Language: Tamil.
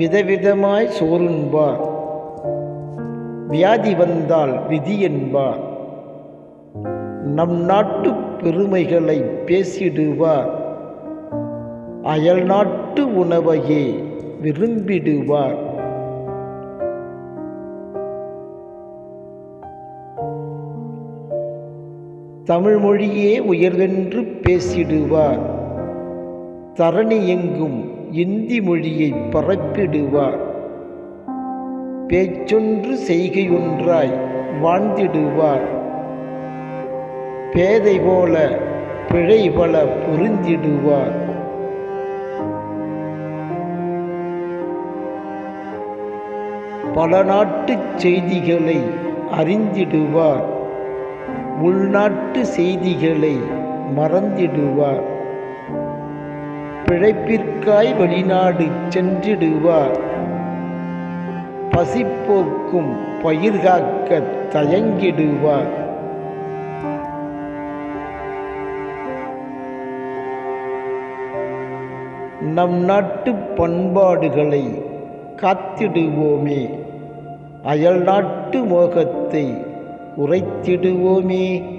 விதவிதமாய் சோறுண்பார். வியாதி வந்தால் விதி என்பார். நம் நாட்டு பெருமைகளை பேசிடுவார். அயல் நாட்டு உணவையே விரும்பிடுவார். தமிழ் மொழியே உயர்வென்று பேசிடுவார். தரணி எங்கும் இந்தி மொழியை பரப்பிடுவார். பேச்சொன்று செய்கையொன்றாய் வாழ்ந்திடுவார். பேதை போல பிழை பல புரிந்திடுவார். பல நாட்டுச் செய்திகளை அறிந்திடுவார். உள்நாட்டு செய்திகளை மறந்திடுவார். பிழைப்பிற்காய் வெளிநாடு சென்றிடுவார். பசிப்போக்கும் பயிர்காக்க தயங்கிடுவார். நம் நாட்டு பண்பாடுகளை காத்திடுவோமே. அயல் நாட்டு மோகத்தை உரைத்திடுவோமே.